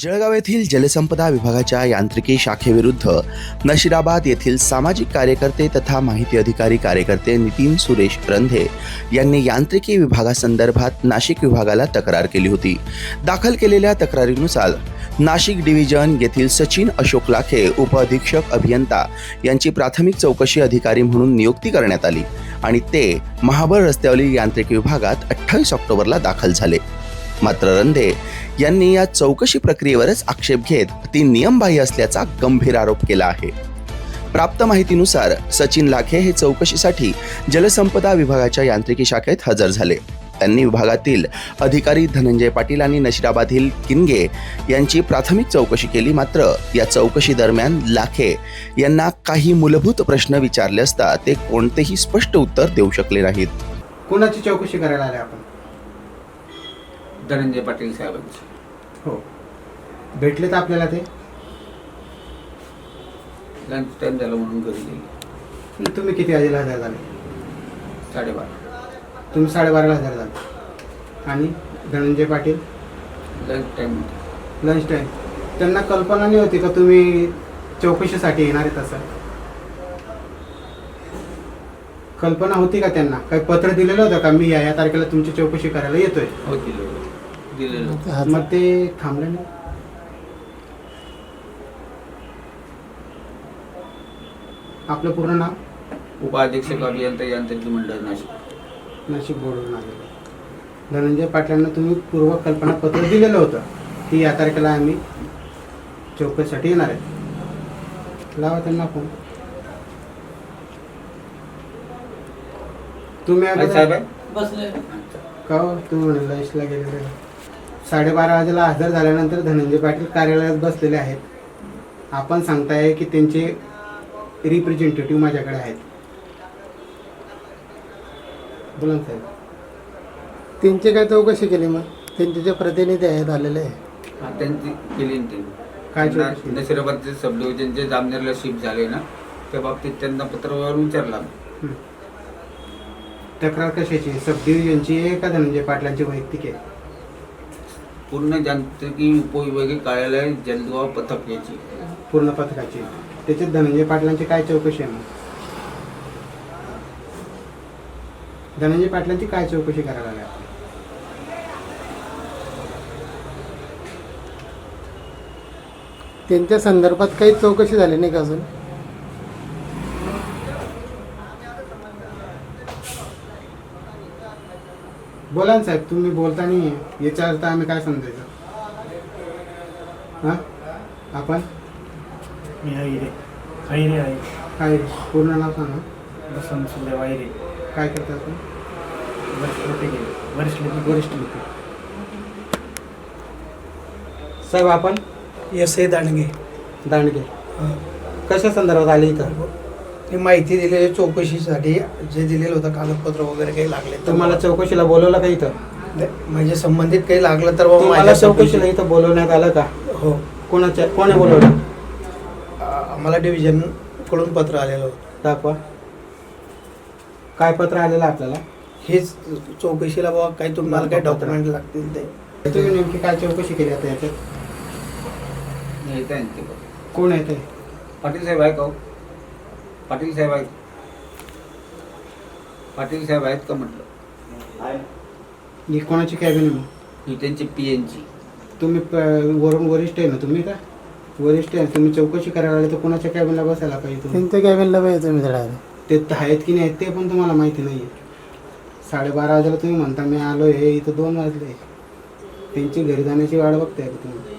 जळगाव येथील जलसंपदा विभागाच्या यांत्रिकी शाखेविरुद्ध नशिराबाद येथील सामाजिक कार्यकर्ते तथा माहिती अधिकारी कार्यकर्ते नितीन सुरेश रंधे यांनी यांत्रिकी विभागासंदर्भात नाशिक विभागाला तक्रार केली होती. दाखल केलेल्या तक्रारीनुसार नाशिक डिव्हिजन येथील सचिन अशोक लाखे उपअधीक्षक अभियंता यांची प्राथमिक चौकशी अधिकारी म्हणून नियुक्ती करण्यात आली आणि ते महाबळ रस्त्यावरील यांत्रिकी विभागात अठ्ठावीस ऑक्टोबरला दाखल झाले. मात्र रंधे यांनी या चौकशी प्रक्रियेवरच आक्षेप घेत ती नियमबाह्य असल्याचा गंभीर आरोप केला आहे. प्राप्त माहितीनुसार सचिन लाखे हे चौकशीसाठी जलसंपदा विभागाच्या यांत्रिकी शाखेत हजर झाले. त्यांनी विभागातील अधिकारी धनंजय पाटील आणि नशिराबादील किनगे यांची प्राथमिक चौकशी केली मात्र या चौकशी दरम्यान लाखे यांना काही मूलभूत प्रश्न विचारले असता ते कोणतेही स्पष्ट उत्तर देऊ शकले नाहीत. कोणाची चौकशी करायला आले आपण? धनंजय पाटील साहेबांची. हो. भेटले तर आपल्याला ते? लंच टाईम झाला म्हणून घरी गेले. तुम्ही किती वाजेला हजर झाले? साडेबारा. तुम्ही साडेबाराला हजर झाले. आणि Dhananjay Patil? Lunch time lunch time त्यांना कल्पना नाही होती का तुम्ही चौकशीसाठी येणार आहेत असं? कल्पना होती का त्यांना? काही पत्र दिलेलं होतं का? मी या या तारखेला तुमची चौकशी करायला येतोय? हो दिलेलं मग ते थांबले नाही? आपलं पूर्ण नाव? उपाध्यक्षक अभियंता यांत्रिकी मंडळ नाशिक. नाशिक बोर्डवरून आलेलं. धनंजय पाटलांना तुम्ही पूर्व कल्पनापत्र दिलेलं होतं की या तारखेला आम्ही चौकशीसाठी येणार आहे. लावा त्यांना फोन. तुम्ही आहे? का हो? तुम्ही म्हणे लंचला गेलेले साडेबारा वाजेला हजर झाल्यानंतर धनंजय पाटील कार्यालयात बसलेले आहेत. आपण सांगताय की त्यांचे रिप्रेझेंटेटिव्ह माझ्याकडे आहेत. बोला ना साहेब. त्यांची काय चौकशी केली मग? त्यांचे जे प्रतिनिधी आहेत आलेले हा, त्यांची केली ना त्यांनी. काय त्यांना चौकशी केली? नशिराबादचे सब डिव्हिजनचे जामनेरला शिफ्ट झाले ना त्या बाबतीत त्यांना पत्रावर विचारला. तक्रार कशाची? आहे? सब डिव्हिजनची आहे का धनंजय पाटलांची वैयक्तिक आहे? पूर्ण यांत्रिकी उपविभागीय कार्यालय जलदुवा पथक याची पूर्ण पथकाची. त्याच्यात धनंजय पाटलांची काय चौकशी आहे मग? धनंजय पाटलांची काय चौकशी करायला लागली आपण? त्यांच्या संदर्भात काही चौकशी झाली नाही का अजून? बोला ना साहेब तुम्ही बोलता नाही याच्या अर्थ आम्ही काय समजायचं? हां? आपण? मी आईरे काय पूर्ण नाव सांगा. बसंत सुदेव आईरे काय करता आपण वरिष्ठ होते गेले. वरिष्ठ होते वरिष्ठ लोक. साहेब आपण? S A Dandge. दांडगे. कशा संदर्भात आले इथं? ही माहिती दिलेली चौकशीसाठी जे दिलेलं होतं कागदपत्र वगैरे काही लागले तर तुम्हाला चौकशीला बोलवलं का इथं? मला- म्हणजे संबंधित काही लागलं तर बाबा तुम्हाला माझ्या चौकशीला इथं बोलवण्यात आलं का? हो. कोणाच्या कोणी बोलवलं? आ- आम्हाला डिव्हिजनकडून पत्र आलेलं होतं. दाखवा. काय पत्र आलेलं आपल्याला? हेच चौकशीला बाबा काही तुम्हाला काही. डॉक्युमेंट लागतील ते. तुम्ही नेमकी काय चौकशी केली आता याच्यात? येत आहे ते बघ. कोण आहे ते? पाटील साहेब आहे का हो? पाटील साहेब आहेत. पाटील साहेब आहेत का म्हटलं? ही कोणाची कॅबिन आहे मग? ही त्यांची पी एनची तुम्ही प- वरून वरिष्ठ आहे ना तुम्ही का? वरिष्ठ आहे तुम्ही चौकशी करायला आले तर कोणाच्या कॅबिनला बसायला पाहिजे तुम्ही? त्यांच्या कॅबिनला पाहिजे तुम्ही डायरेक्ट ते तर आहेत की नाही ते पण तुम्हाला माहिती नाही आहे. साडेबारा वाजेला तुम्ही म्हणता मी आलो हे इथं दोन वाजले. त्यांची घरी जाण्याची वाट बघताय का तुम्ही?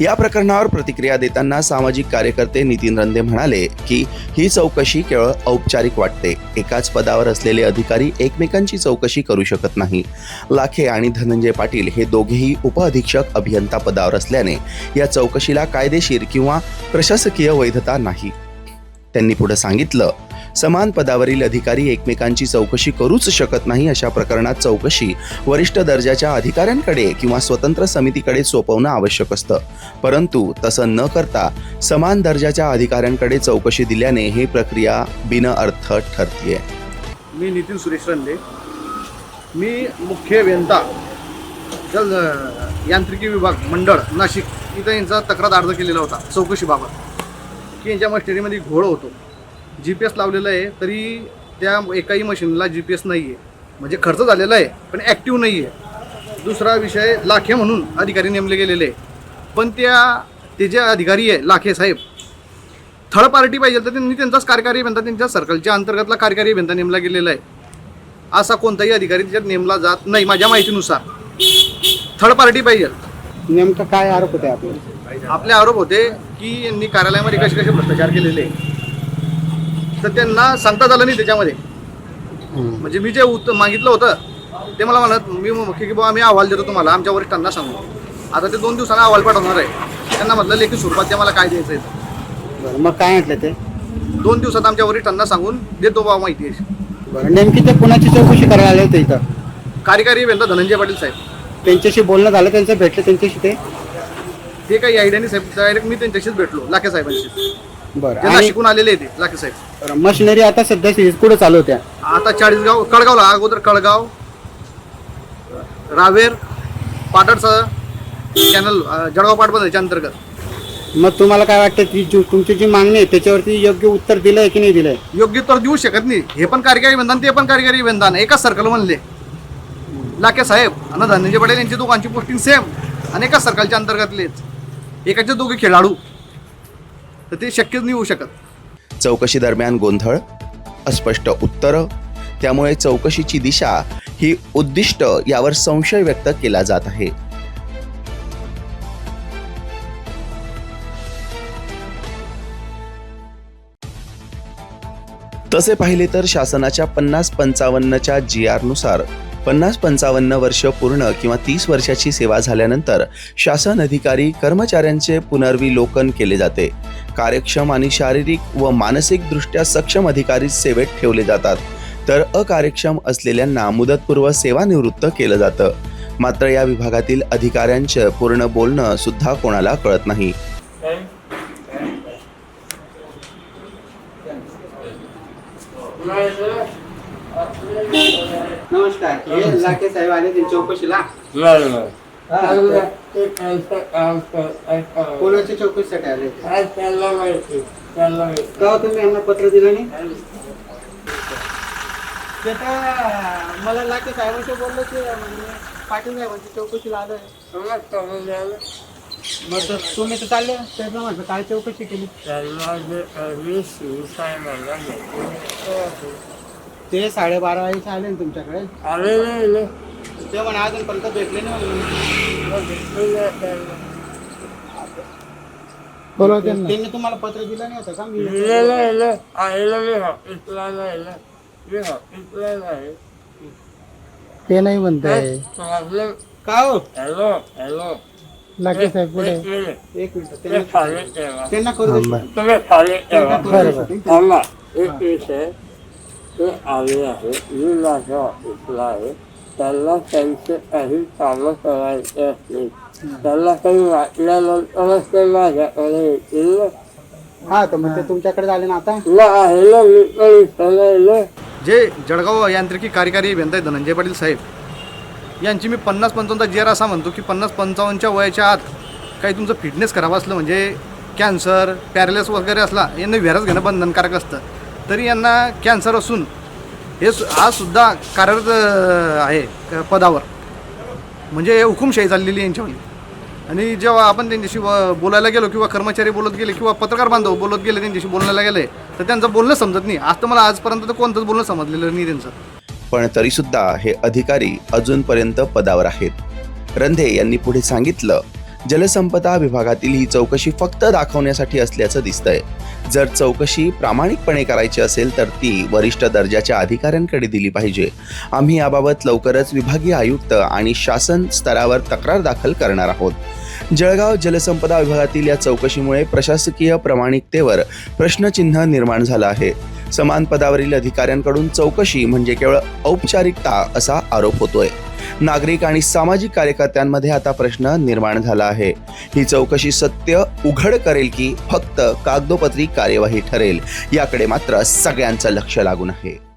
या प्रकरणावर प्रतिक्रिया देताना सामाजिक कार्यकर्ते नितीन रंदे म्हणाले की ही चौकशी केवळ औपचारिक वाटते. एकाच पदावर असलेले अधिकारी एकमेकांची चौकशी करू शकत नाही. लाखे आणि धनंजय पाटील हे दोघेही उपअधीक्षक अभियंता पदावर असल्याने या चौकशीला कायदेशीर किंवा प्रशासकीय वैधता नाही. त्यांनी पुढे सांगितलं समान पदावरील अधिकारी एकमेकांची चौकशी करूच शकत नाही अशा प्रकरणात चौकशी वरिष्ठ दर्जाच्या अधिकाऱ्यांकडे किंवा स्वतंत्र समितीकडे सोपवणं आवश्यक असतं. परंतु तसं न करता समान दर्जाच्या अधिकाऱ्यांकडे चौकशी दिल्याने ही प्रक्रिया बिनअर्थ ठरतीये. मी नितीन सुरेश रंदे. मी मुख्य अभियंता जल यांत्रिकी विभाग मंडळ नाशिक. इथं यांचा तक्रार अर्ज केलेला होता चौकशीबाबत. की यांच्या मशिनरीमध्ये घोळ होतो. जी पी एस लावलेलं आहे तरी त्या एकाही मशीनला जी पी एस नाही आहे म्हणजे खर्च झालेला आहे पण ॲक्टिव्ह नाही आहे दुसरा विषय लाखे म्हणून अधिकारी नेमले गेलेले आहे. पण त्या ते जे अधिकारी आहे लाखे साहेब थर्ड पार्टी पाहिजे तर त्यांनी त्यांचाच कार्यकारी अभियंता त्यांच्या सर्कलच्या अंतर्गतला कार्यकारी अभियंता नेमला गेलेला आहे. असा कोणताही अधिकारी त्याच्यात नेमला जात नाही माझ्या माहितीनुसार. थर्ड पार्टी पाहिजे. नेमकं काय आरोप होते आपले? आपले आरोप होते की यांनी कार्यालयामध्ये कसे कसे भ्रष्टाचार केलेले आहे. तर त्यांना सांगता झालं नाही त्याच्यामध्ये. म्हणजे मी जे उत्तर मागितलं होतं ते मला म्हणत मी मुख्य की बाबा आम्ही अहवाल देतो तुम्हाला आमच्या वरिष्ठांना सांगू. आता ते दोन दिवसांना अहवाल पाठवणार आहे. त्यांना म्हटलं लेखी स्वरूपात ते मला काय द्यायचं आहे. मग काय म्हटलं ते? दोन दिवसात आमच्या वरिष्ठांना सांगून देतो बाबा माहिती आहे. नेमकी ते कुणाची चौकशी करायला आले होते इथं? कार्यकारी अभियंता धनंजय पाटील साहेब. त्यांच्याशी बोलणं झालं त्यांचं भेटलं त्यांच्याशी ते? ते काही आयडियानी साहेब. डायरेक्ट मी त्यांच्याशीच भेटलो लाखे साहेबांशी. बरं. ते आणि आलेले ते लाखे साहेब. मशिनरी आता सध्या कुठं चालू होत्या? आता चाळीसगाव कळगावला अगोदर कळगाव रावेर पाटडचं कॅनल अं, जळगाव पाटबंधाच्या अंतर्गत. मग तुम्हाला काय वाटतं की जी तुमची जी मागणी आहे त्याच्यावरती योग्य उत्तर दिलंय की नाही दिलंय? योग्य तर देऊ शकत नाही. हे पण कार्यकारी बंधन ते पण कार्यकारी बंधन. एकाच सर्कल म्हणले. लाखे साहेब आणि धनंजय पटेल यांची दोघांची पोस्टिंग सेम आणि एकाच सर्कलच्या अंतर्गतलेच. एकाचे दोघे खेळाडू. तर ते शक्यच नाही होऊ शकत. चौकशी दरम्यान गोंधळ अस्पष्ट उत्तरं त्यामुळे चौकशीची दिशा ही उद्दिष्ट यावर संशय व्यक्त केला जात आहे. तसे पाहिले तर शासनाच्या पन्नास पंचावन्नच्या जी आरनुसार पन्नास पंचावन्न वर्ष पूर्ण किंवा तीस वर्षाची सेवा झाल्यानंतर शासन अधिकारी कर्मचाऱ्यांचे पुनर्विलोकन केले जाते. कार्यक्षम आणि शारीरिक व मानसिकदृष्ट्या सक्षम अधिकारी सेवेत ठेवले जातात. तर अकार्यक्षम असलेल्यांना मुदतपूर्व सेवानिवृत्त केलं जातं. मात्र या विभागातील अधिकाऱ्यांचं पूर्ण बोलणं सुद्धा कोणाला कळत नाही. नमस्कार. हे आले चौकशीला कोणाच्या चौकशीसाठी आले का तुम्ही यांना पत्र दिलं नाही? ते मला लाखे साहेबांशी बोललो की म्हणजे पाटील साहेबांची चौकशीला आलोय मग तर तुम्ही तर चालले त्यांना म्हटलं काय चौकशी केली? ते साडेबारा वाजेचे आले ना तुमच्याकडे? ते म्हणे अजूनपर्यंत भेटले नाही म्हणे. त्यांनी. तुम्हाला पत्र दिलं नाही होतं का? मी ते नाही म्हणताय. का हो? लाखे साहेब पुढे. एक मिनिट त्यांना- त्यांना करू दे. त्यांना करू दे. shooting. थांबा. एक विषय ते आले आहे. मी माझ्या ऑफिसला आहे. त्यांना त्यांचे काही कामं करायचे असतील त्यांना काही वाटल्यानंतरच ते माझ्याकडे येतील ना. हा तर मग ते तुमच्याकडे झाले ना आता तुला आहे ना मी पण. जे जळगाव यांत्रिकी कार्यकारी अभियंता आहेत धनंजय पाटील साहेब यांची मी पन्नास पंचावन्नचा जेर असा म्हणतो की पन्नास पंचावन्नच्या वयाच्या आत काही तुमचं फिटनेस खराब असलं म्हणजे कॅन्सर पॅरलेस वगैरे असला यांना व्हेरस घेणं बंधनकारक असतं तरी यांना कॅन्सर असून हे सु आज सुद्धा कार्यरत आहे पदावर. म्हणजे हुकुमशाही चाललेली आहे यांच्यावर आणि जेव्हा आपण त्यांच्याशी बोलायला गेलो किंवा कर्मचारी बोलत गेले किंवा पत्रकार बांधव बोलत गेले त्यांच्याशी बोलायला गेले तर त्यांचं बोलणं समजत नाही. आज तर मला आजपर्यंत तर कोणतंच बोलणं समजलेलं नाही त्यांचं. पण तरीसुद्धा हे अधिकारी अजूनपर्यंत पदावर आहेत. रंधे यांनी पुढे सांगितलं जलसंपदा विभागातील ही चौकशी फक्त दाखवण्यासाठी असल्याचं दिसतंय. जर चौकशी प्रामाणिकपणे करायची असेल तर ती वरिष्ठ दर्जाच्या अधिकाऱ्यांकडे दिली पाहिजे. आम्ही याबाबत लवकरच विभागीय आयुक्त आणि शासन स्तरावर तक्रार दाखल करणार आहोत. जळगाव जलसंपदा विभागातील या चौकशीमुळे प्रशासकीय प्रामाणिकतेवर प्रश्नचिन्ह निर्माण झालं आहे. समान पदावरील अधिकाऱ्यांकडून चौकशी म्हणजे केवळ औपचारिकता असा आरोप होतोय. नागरिक आणि सामाजिक कार्यकर्त्यांमध्ये आता प्रश्न निर्माण झाला आहे. ही चौकशी सत्य उघड करेल की फक्त कागदोपत्री कार्यवाही ठरेल याकडे मात्र सगळ्यांचं लक्ष लागून आहे.